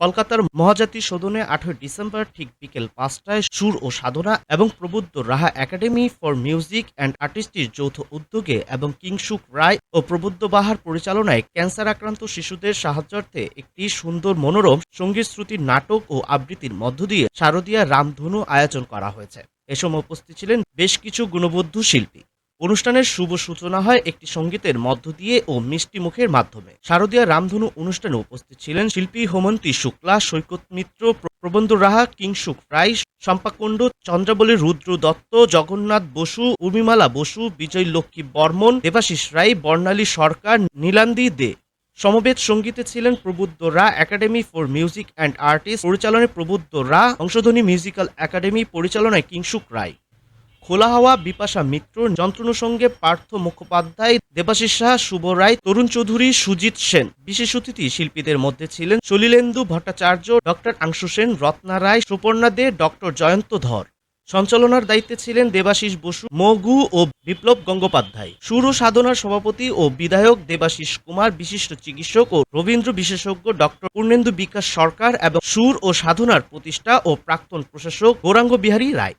কলকাতার মহাজাতি সদনে আঠেরো ডিসেম্বর ঠিক বিকেল পাঁচটায় সুর ও সাধনা এবং Prabuddha Raha academy for music and আর্টিস্টির যৌথ উদ্যোগে এবং কিংসুক রায় ও প্রবুদ্ধ বাহার পরিচালনায় ক্যান্সার আক্রান্ত শিশুদের সাহায্যার্থে একটি সুন্দর মনোরম সংগীত শ্রুতির নাটক ও আবৃত্তির মধ্য দিয়ে শারদীয়া রামধনু আয়োজন করা হয়েছে। এ সময় উপস্থিত ছিলেন বেশ কিছু গুণবদ্ধ শিল্পী। অনুষ্ঠানের শুভ সূচনা হয় একটি সঙ্গীতের মধ্য দিয়ে ও মিষ্টি মুখের মাধ্যমে। শারদীয়া রামধনু অনুষ্ঠানে উপস্থিত ছিলেন শিল্পী হোমন্তী শুক্লা, সৈকত মিত্র প্রবন্ধ রাহা, কিংসুক রায় শম্পাকুণ্ড চন্দ্রাবলী রুদ্র দত্ত, জগন্নাথ বসু উর্মিমালা বসু, বিজয় লক্ষ্মী বর্মন, দেবাশিস রায়, বর্ণালী সরকার, নীলান্দি দে। সমবেত সঙ্গীতে ছিলেন Prabuddha Raha academy for music and artist, পরিচালনায় প্রবুদ্ধ রা অংশধ্বনি মিউজিক্যাল একাডেমি, পরিচালনায় কিংসুক রায়। খোলা হাওয়া, বিপাশা মিত্র যন্ত্রণসঙ্গে পার্থ মুখোপাধ্যায়, দেবাশিস সাহা, শুভ রায়, তরুণ চৌধুরী, সুজিত সেন। বিশেষ অতিথি শিল্পীদের মধ্যে ছিলেন সলিলেন্দু ভট্টাচার্য, ডক্টর আংশু সেন, রত্না রায়, সুপর্ণা দে, ডক্টর জয়ন্ত ধর। সঞ্চালনার দায়িত্বে ছিলেন দেবাশিস বসু, মগু ও বিপ্লব গঙ্গোপাধ্যায়। সুর ও সাধনার সভাপতি ও বিধায়ক দেবাশিস কুমার, বিশিষ্ট চিকিৎসক ও রবীন্দ্র বিশেষজ্ঞ ডক্টর পূর্ণেন্দু বিকাশ সরকার এবং সুর ও সাধনার প্রতিষ্ঠা ও প্রাক্তন প্রশাসক গৌরাঙ্গ বিহারী রায়।